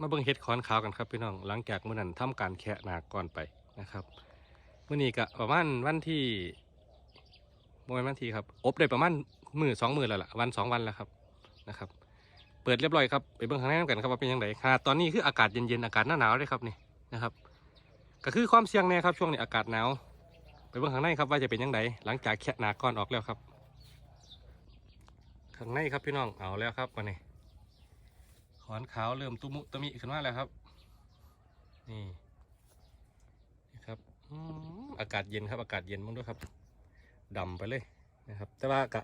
มาเบิ่งเห็ดขอนขาวกันครับพี่น้องหลังจากมื้อนั้นทำการแคะหนาก่อนไปนะครับเมื้อนี้ก็ประมาณวันที่บ่แม่นวันที่ครับอบได้ประมาณมือสองมือแล้วล่ะวันสองวันแล้วครับนะครับ เปิดเรียบร้อยครับไปเบิ่งข้างในนำกันครับว่าเป็นยังไงขนาดตอนนี้คืออากาศเย็นๆอากาศหน้าหนาวเลยครับนี่นะครับ ก็คือความเสี่ยงแน่ครับช่วงนี้อากาศหนาวไปเบิ่งข้างในครับว่าจะเป็นยังไงหลังจากแคะหนาก่อนออกแล้วครับข้างในครับพี่น้องเอาแล้วครับมาเนี่ ขอนขาวเริ่มตุมุตมิขึ้นมาแล้วครับ นี่นี่ครับอากาศเย็นครับ อากาศเย็นมั้งด้วยครับดำไปเลยนะครับ แต่ว่ากะ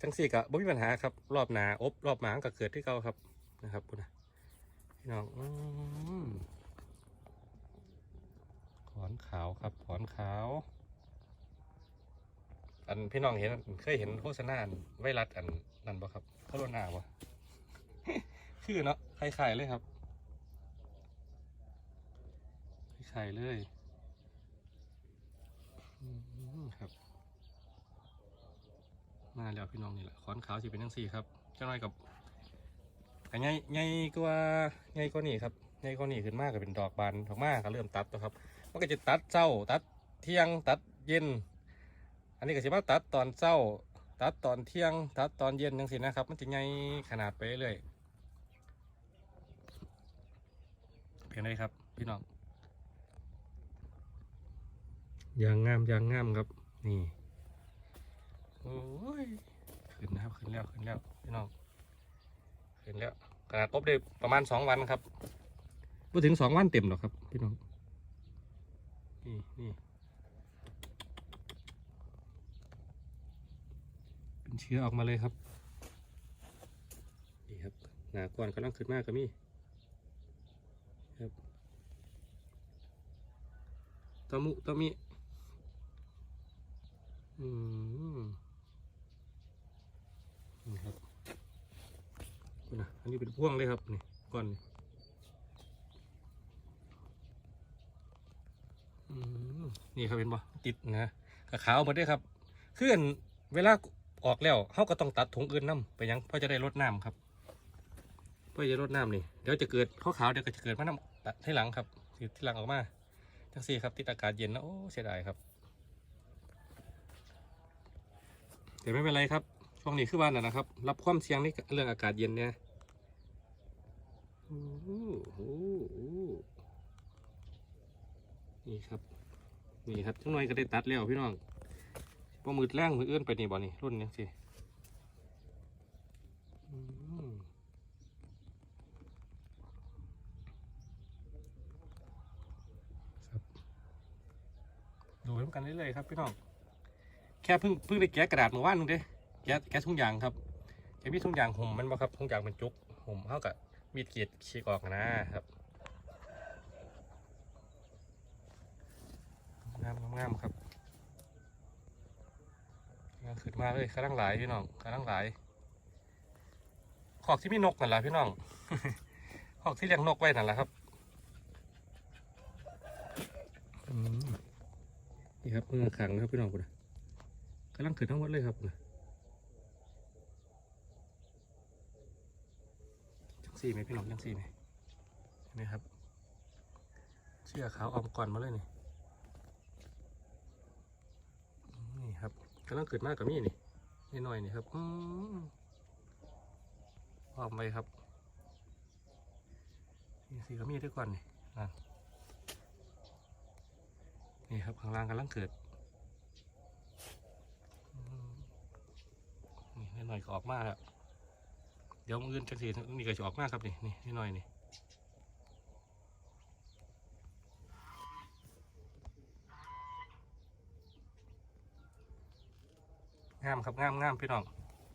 จังสี่กะบ่มีปัญหาครับ รอบหนาอบรอบหมางก็เกิดที่เก่าครับนะครับคุณนะพี่น้องอขอนขาวครับขอนขาว อันพี่น้องเห็นเคยเห็นโฆษณาไวรัสอันนั่นบ่ครับโคโรนาบ่ คือเนาะคล้ายๆเลยครับคล้ายๆเลยครับ มาแล้วพี่น้องนี่แหละขอนขาวสิเป็นทั้งสี่ครับเจ้าน้อยกับอันใหญ่ใหญ่กว่าใหญ่กว่านี่ครับใหญ่กว่านี่ขึ้นมากก็เป็นดอกบานออกมากก็เริ่มตัดแล้วครับมันก็จะตัดเช้าตัดเที่ยงตัดเย็น อันนี้ก็สิมาตัดตอนเช้าตัดตอนเที่ยงตัดตอนเย็นจังสินะครับ มันจะใหญ่ขนาดไปเรื่อย เพียงไรครับ พี่น้องยางงามยางงามครับ นี่โอ้ยขึ้นนะครับขึ้นแล้วขึ้นแล้วพี่น้องขึ้นแล้วขนาดอบได้ประมาณสองวันครับไม่ถึงสองวันเต็มหรอกครับ พี่น้องนี่นี่เป็นเชื้อออกมาเลยครับนี่ครับหนาก่อนกำลังขึ้นมากก็มีครับ ตะมุตะมิอืมนี่ครับนะอันนี้เป็นพ่วงเลยครับนี่ก้อนนี่อืมนี่ครับเห็นปะติดนะกระขาวหมดเลยครับเคลื่อนเวลาออกแล้วเขาก็ต้องตัดถุงอื่นน้ำไปยังเพื่อจะได้ลดน้ำครับ เพื่อจะลดน้ำนี่เดี๋ยวจะเกิดขาวเดี๋ยวก็จะเกิดมาน้ำตัดที่หลังครับที่หลังออกมา จังสี่ครับติดอากาศเย็นนะโอ้เสียดายครับแต่ไม่เป็นไรครับช่วงนี้คือบ้านนะนะครับ รับความเสี่ยงในเรื่องอากาศเย็นเนี่ยนี่ครับ นี่ครับจังหน่อยก็ได้ตัดแล้วพี่น้องพอมืดแรงมือเอื้อนไปนี่บ่นี่รุ่นนี้สิอืมครับ ดูไปด้กันเรื่อยๆครับพี่น้องแค่เพิ่งเพิ่งได้แกะกระดาษเมื่อวานนึงเด้แกะแกะทุ่งยางครับแกะมีทุ่งยางห่มมันบ่ครับทุ่งยางเป็นจุกห่มเท่ากับมีดเกียดฉีกออกนะครับงามงามๆครับงามขึ้นมาเลยกำลังหลายพี่น้องกำลังหลาย ขอกที่มีนกนั่นแหละพี่น้องขอกที่เลี้ยงนกไว้นั่นแหละครับอืม นี่ครับเมื่อขังนะครับพี่น้องคุณกำลังขึ้นทั้งหมดเลยครับนะจังสี่ไหมพี่น้องจังสี่ไหมเห็นไหมครับ เชือกขาวออมก่อนมาเลยนี่นี่ครับกำลังขึ้นมากกับมี่นี่นี่หน่อยนี่ครับอืมออมไปครับนี่สีกับมี่ด้วยก่อนนี่อะ นี่ครับข้างล่างกำลังเกิดนี่หน่อยก็ออกมาแล้วเดี๋ยวมืออื่นจังสีนี่ก็จะออกมาครับนี่นี่นี่หน่อยนี่งามครับงามงามพี่น้อง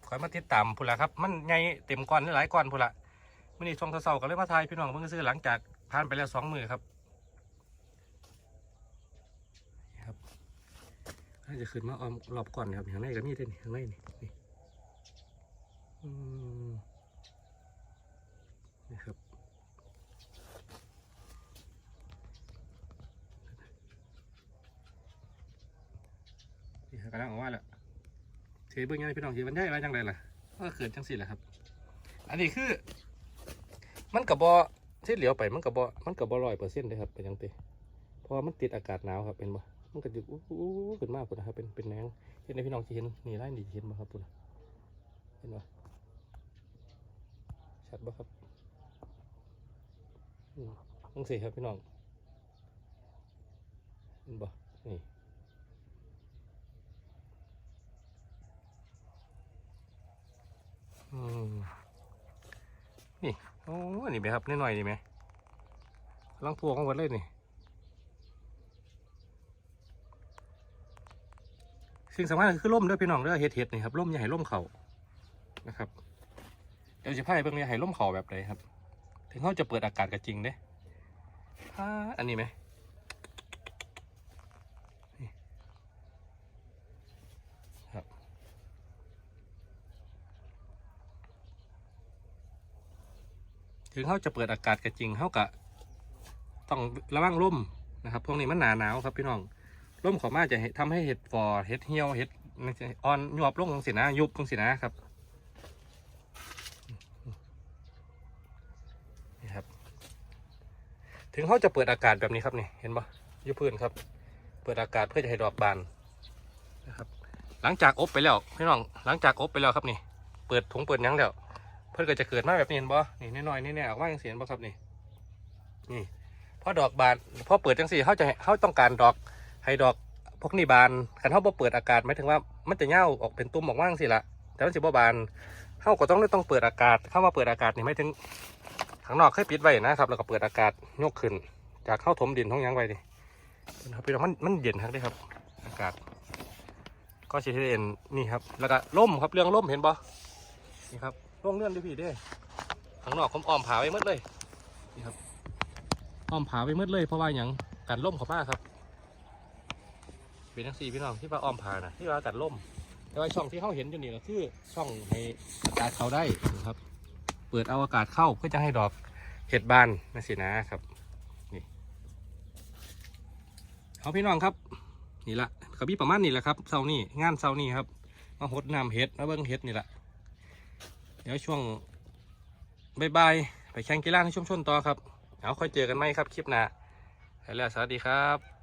คอยมาติดตามพุ่นละครับ มันใหญ่เต็มก้อนหลายก้อนพุ่นละมื่อนี้ช่วงเสาๆก็เลยมาทายพี่น้องเพิ่งซื้อหลังจากผ่านไปแล้วสองมือครับนี่ครับ น่าจะขึ้นมาออมรอบก่อนครับข้างในก็มีด้วยนี่ข้างในนี่นี่นี่ครับนี่กำลังออกมาแล้วเทเบิ้งยังไงพี่น้องเทมันได้มาจังไรล่ะก็เกิดจังสิแหละครับ อันนี้คือ มันกับบอที่เหลียวไปมันก็บ่มันก็บ่ร้อยเปอร์เซ็นต์เลยครับเป็นยังตีเพราะว่ามันติดอากาศหนาวครับเป็นบ่ มันก็จะอู้อู้ขึ้นมากพุ่นนะครับเป็นเป็นแนงเห็นไหมพี่น้องที่เห็นนี่ไล่นี่เห็นบ่ครับพุ่นะเห็นบ่ชัดบ่ครับอืมต้องสิครับพี่น้องเห็นบ่นี่อืมนี่ โอ้นี่ไหมครับนิดหน่อยๆนี่ไหมลังพวงของหมดเลยนี่ สิ่งสำคัญคือร่มเด้วยพี่น้องเด้อเห็ดเห็ดนี่ครับร่มอย่าให้ร่มเขานะครับเดี๋ยวจะพาไปเบิ่งอย่าให้ร่มเขาแบบไหนครับ ถึงเขาจะเปิดอากาศก็จริงเด้อ่าอันนี้ไหมครับถึงเขาจะเปิดอากาศก็จริงเขากะต้องระวังร่มนะครับพวกนี้มันหนาหนาวครับพี่น้อง ร่มเขามาจะเฮ็ดทำให้เห็ดฟอเห็ดเหี่ยวเห็ดอ่อนหยวบลงจังสินะยุบจังสินะครับนี่ครับ ถึงเขาจะเปิดอากาศแบบนี้ครับนี่เห็นปะยุบพื้นครับ เปิดอากาศเพื่อจะให้ดอกบานนะครับ หลังจากอบไปแล้วพี่น้องหลังจากอบไปแล้วครับนี่เปิดถุงเปิดยังแล้วเพื่อนก็จะเกิดมาแบบนี้เห็นปะนี่น้อยๆนี่แน่ออกมาจังสิเห็นปะครับนี่นี่พอดอกบานพอเปิดจังสิเขาจะเขาต้องการดอก ให้ดอกพวกนี้บานคันเขาบ่เปิดอากาศหมายถึงว่ามันจะเน่าออกเป็นตุ่มออกว่างสิละแต่มันสิบ่บานเขาก็ต้องต้องเปิดอากาศเข้ามาเปิดอากาศนี่หมายถึงข้างนอกเคยปิดไว้นะครับแล้วก็เปิดอากาศยกขึ้น จากเข้าถมดินท้องยังไว้ดิครับพี่น้องมันมันเย็นครับเด้ครับ อากาศ ก็สิเห็นนี่ครับ แล้วก็ล่มครับเรื่องล่มเห็นบ่นี่ครับล่มเลื่อนดิพี่เด้ข้างนอกผมอ้อมผาไว้หมดเลยนี่ครับอ้อมผาไว้หมดเลยเพราะว่าหยังกันล่มเขามากครับ เป็นทั้งสี่พี่น้องที่ว่าอ้อมผานะที่ว่ากัดล่มแต่ว่าช่องที่เขาเห็นอยู่นี่ก็คือช่องให้อากาศเข้าได้นะครับ เปิดเอาอากาศเข้าเพื่อจะให้ดอกเห็ดบานนั่นสินะครับนี่เอาพี่น้องครับ นี่ละกับพี่ประมาณนี่แหละครับเสานี้งานเสานี้ครับมาหดน้ำเห็ดมาเบิ้งเห็ดนี่แหละเดี๋ยวช่วงบ่ายๆไปแข่งกีฬาในชุมชนต่อครับเอาค่อยเจอกันไหมครับคลิปหน้าไปแล้วสวัสดีครับ